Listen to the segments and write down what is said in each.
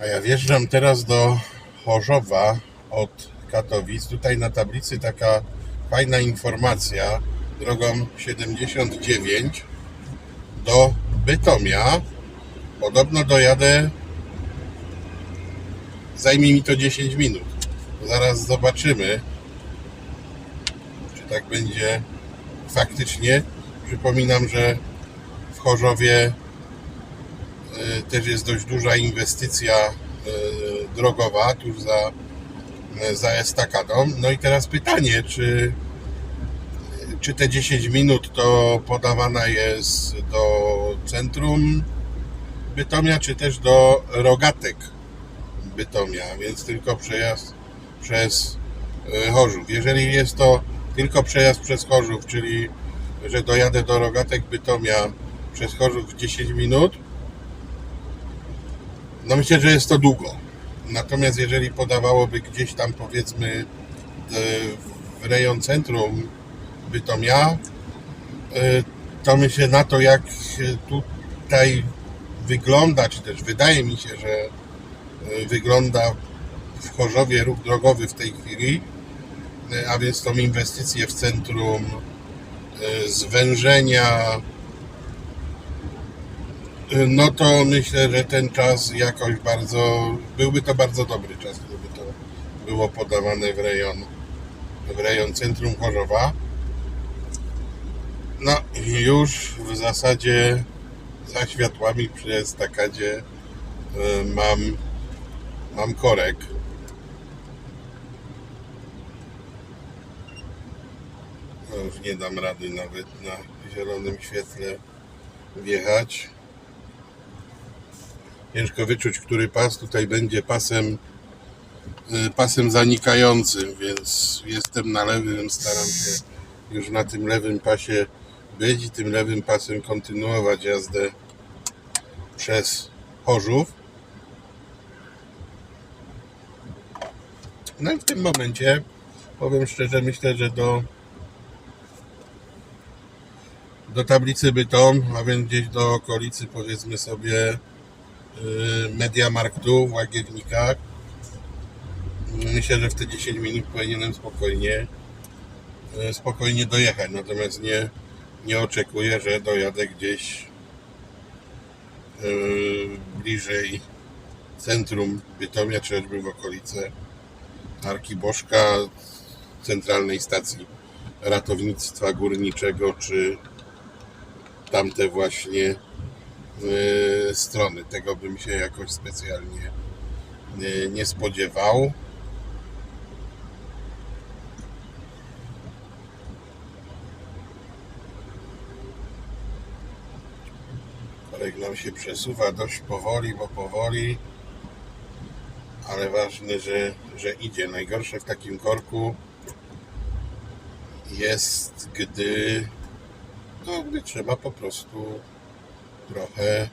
A ja wjeżdżam teraz do Chorzowa od Katowic. Tutaj na tablicy taka fajna informacja drogą 79 do Bytomia. Podobno dojadę. Zajmie mi to 10 minut. Zaraz zobaczymy, czy tak będzie faktycznie. Przypominam, że w Chorzowie też jest dość duża inwestycja y, drogowa tuż za, y, za estakadą. No i teraz pytanie, czy, czy te 10 minut to podawana jest do centrum Bytomia, czy też do rogatek Bytomia, więc tylko przejazd przez Chorzów. Jeżeli jest to tylko przejazd przez Chorzów, czyli że dojadę do rogatek Bytomia przez Chorzów w 10 minut, no myślę, że jest to długo. Natomiast jeżeli podawałoby gdzieś tam powiedzmy y, w rejon centrum Bytomia, y, to myślę na to jak tutaj wygląda, czy też wydaje mi się, że y, wygląda w Chorzowie ruch drogowy w tej chwili, a więc tą inwestycję w centrum, zwężenia, no to myślę, że ten czas jakoś bardzo, byłby to bardzo dobry czas, gdyby to było podawane w rejon, w rejon centrum Chorzowa. No już w zasadzie za światłami przy estakadzie y, mam, mam korek. No już nie dam rady nawet na zielonym świetle wjechać. Ciężko wyczuć, który pas tutaj będzie pasem, y, pasem zanikającym, więc jestem na lewym, staram się już na tym lewym pasie być i tym lewym pasem kontynuować jazdę przez Chorzów. No i w tym momencie powiem szczerze, myślę, że do do tablicy Bytom, a więc gdzieś do okolicy powiedzmy sobie Mediamarktu w Łagiewnikach. Myślę, że w te 10 minut powinienem spokojnie yy, spokojnie dojechać, natomiast nie, nie oczekuję, że dojadę gdzieś yy, bliżej centrum Bytomia, czy choćby w okolice Arki Bożka, centralnej stacji ratownictwa górniczego, czy tamte właśnie strony. Tego bym się jakoś specjalnie nie spodziewał. Korek nam się przesuwa dość powoli, bo powoli, ale ważne, że, że idzie. Najgorsze w takim korku jest, gdy no, gdy trzeba po prostu trochę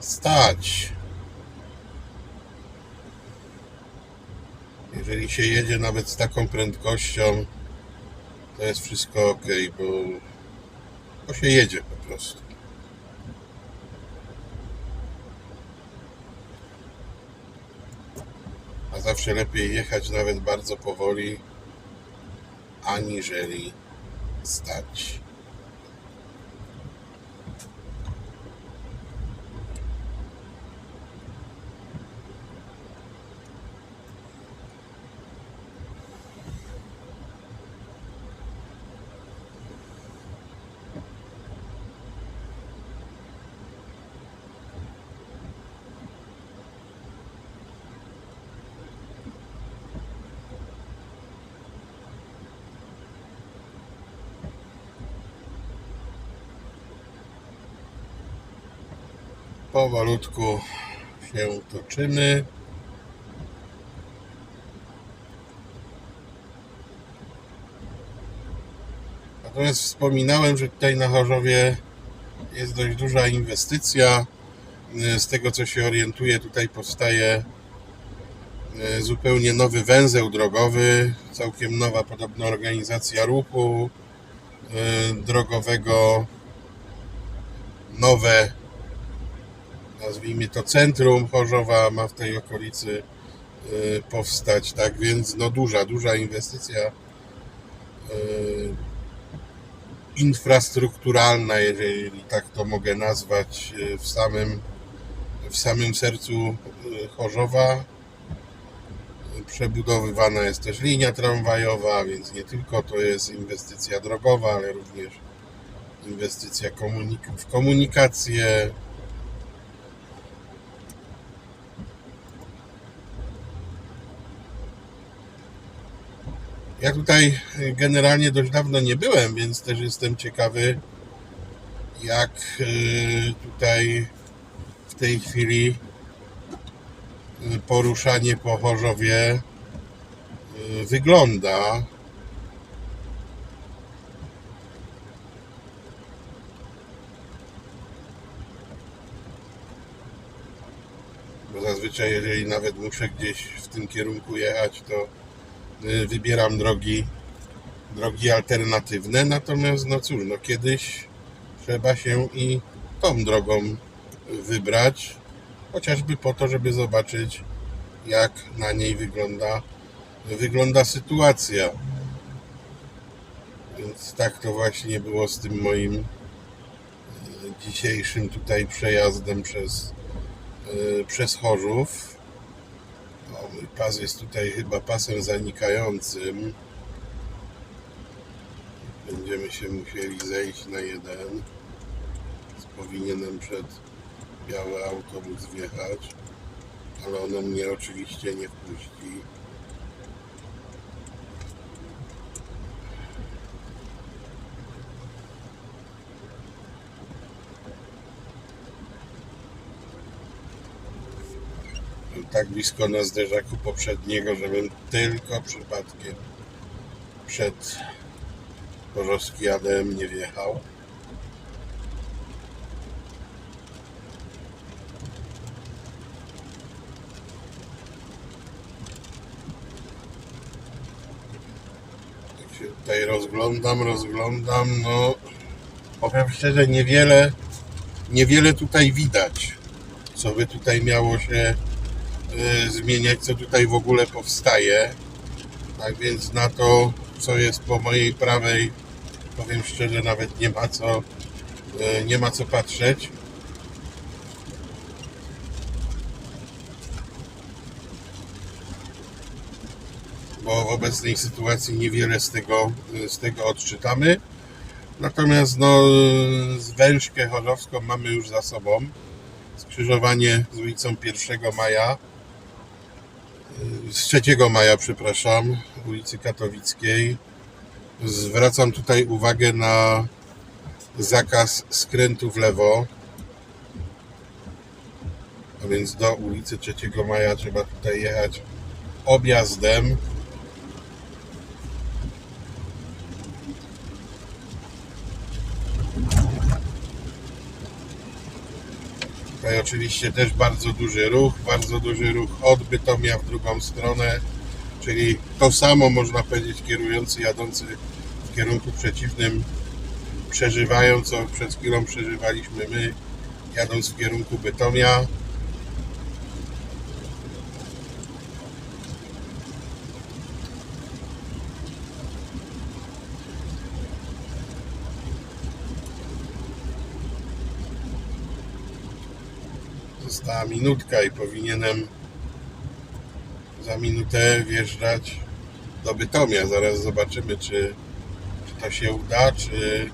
stać. Jeżeli się jedzie nawet z taką prędkością, to jest wszystko ok, bo, bo się jedzie po prostu. A zawsze lepiej jechać nawet bardzo powoli, aniżeli stać. Powolutku się toczymy. Natomiast wspominałem, że tutaj na Chorzowie jest dość duża inwestycja. Z tego co się orientuję, tutaj powstaje e, zupełnie nowy węzeł drogowy, całkiem nowa podobno organizacja ruchu e, drogowego, nowe nazwijmy to centrum Chorzowa ma w tej okolicy y, powstać, tak więc no duża, duża inwestycja y, infrastrukturalna, jeżeli tak to mogę nazwać, y, w samym, w samym sercu Chorzowa. Przebudowywana jest też linia tramwajowa, więc nie tylko to jest inwestycja drogowa, ale również inwestycja w komunikację. Ja tutaj generalnie dość dawno nie byłem, więc też jestem ciekawy, jak y, tutaj w tej chwili y, poruszanie po Chorzowie wygląda. Bo zazwyczaj, jeżeli nawet muszę gdzieś w tym kierunku jechać, to wybieram drogi, drogi alternatywne. Natomiast, no cóż, no kiedyś trzeba się i tą drogą wybrać, chociażby po to, żeby zobaczyć, jak na niej wygląda, wygląda sytuacja. Więc tak to właśnie było z tym moim y, dzisiejszym tutaj przejazdem przez, y, przez Chorzów. Pas jest tutaj chyba pasem zanikającym. Będziemy się musieli zejść na jeden. Powinienem przed biały autobus wjechać, ale ono mnie oczywiście nie wpuści. Tak blisko na zderzaku poprzedniego, żebym tylko przypadkiem przed Bożowski ADM nie wjechał. Tak się tutaj rozglądam, rozglądam, no powiem szczerze, niewiele, niewiele tutaj widać, co by tutaj miało się zmieniać, co tutaj w ogóle powstaje. Tak więc na to, co jest po mojej prawej, powiem szczerze, nawet nie ma co, y, nie ma co patrzeć. Bo w obecnej sytuacji niewiele z tego, z tego odczytamy. Natomiast no, zwężkę chorzowską mamy już za sobą. Skrzyżowanie z ulicą 1 Maja z 3 maja, przepraszam, ulicy Katowickiej. Zwracam tutaj uwagę na zakaz skrętu w lewo. A więc do ulicy 3 maja trzeba tutaj jechać objazdem. Tutaj oczywiście też bardzo duży ruch, bardzo duży ruch od Bytomia w drugą stronę, czyli to samo można powiedzieć kierujący, jadący w kierunku przeciwnym przeżywają, co przed chwilą przeżywaliśmy my, jadąc w kierunku Bytomia. Została minutka i powinienem za minutę wjeżdżać do Bytomia. Zaraz zobaczymy, czy, czy to się uda, czy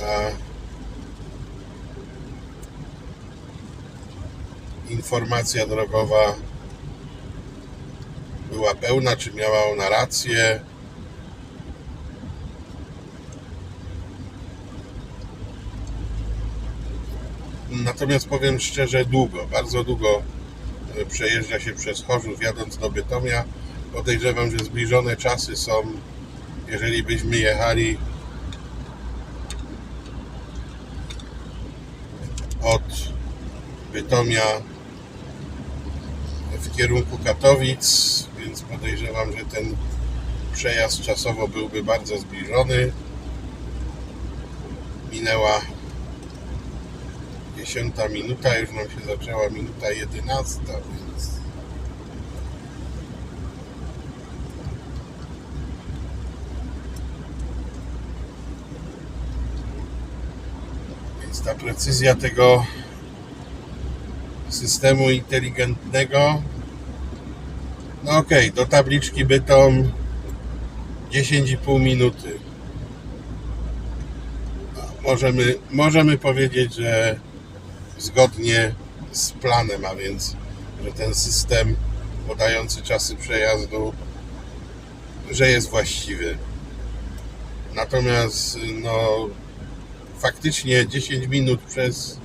ta informacja drogowa była pełna, czy miała ona rację. Natomiast powiem szczerze, długo, bardzo długo e, przejeżdża się przez Chorzów jadąc do Bytomia. Podejrzewam, że zbliżone czasy są, jeżeli byśmy jechali od Bytomia w kierunku Katowic, więc podejrzewam, że ten przejazd czasowo byłby bardzo zbliżony. Minęła 10 minuta, już nam się zaczęła minuta 11, więc Więc ta precyzja tego systemu inteligentnego. No okej, do tabliczki Bytom 10,5 minuty. Możemy, możemy powiedzieć, że zgodnie z planem, a więc, że ten system podający czasy przejazdu, że jest właściwy. Natomiast no, faktycznie 10 minut przez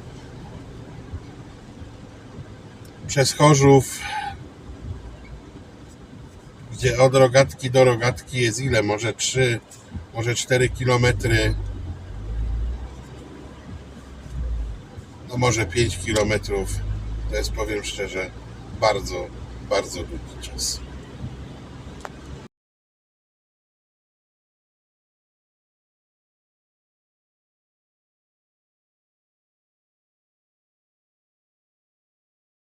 przez Chorzów gdzie od rogatki do rogatki jest ile? Może 3, może 4 kilometry no może 5 kilometrów. To jest powiem szczerze bardzo, bardzo długi czas